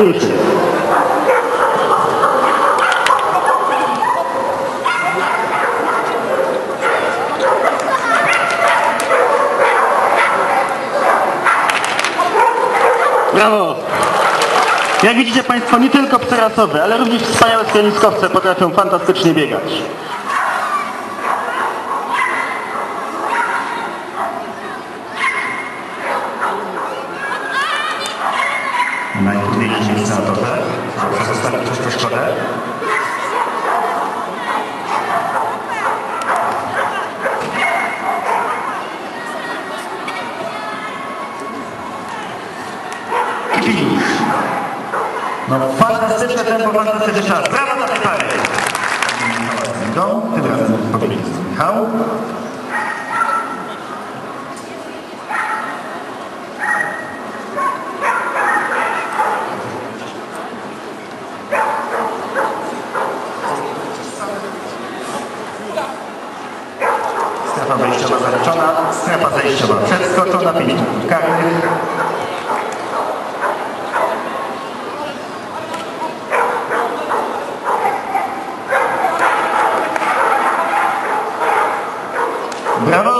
Ruszy. Brawo! Jak widzicie Państwo, nie tylko psy ale również wspaniałe schroniskowce potrafią fantastycznie biegać. Najtrudniejsze miejsce na torze, żeby zostawić przeszkodę. Finish. No fantastyczne tempo, fantastyczny czas. Brawo dla tej pary. Tym razem pobiegnie Michał. strefa wejściowa zaleczona, strefa zejściowa przeskoczona, 5 punktów karnych. Brawo!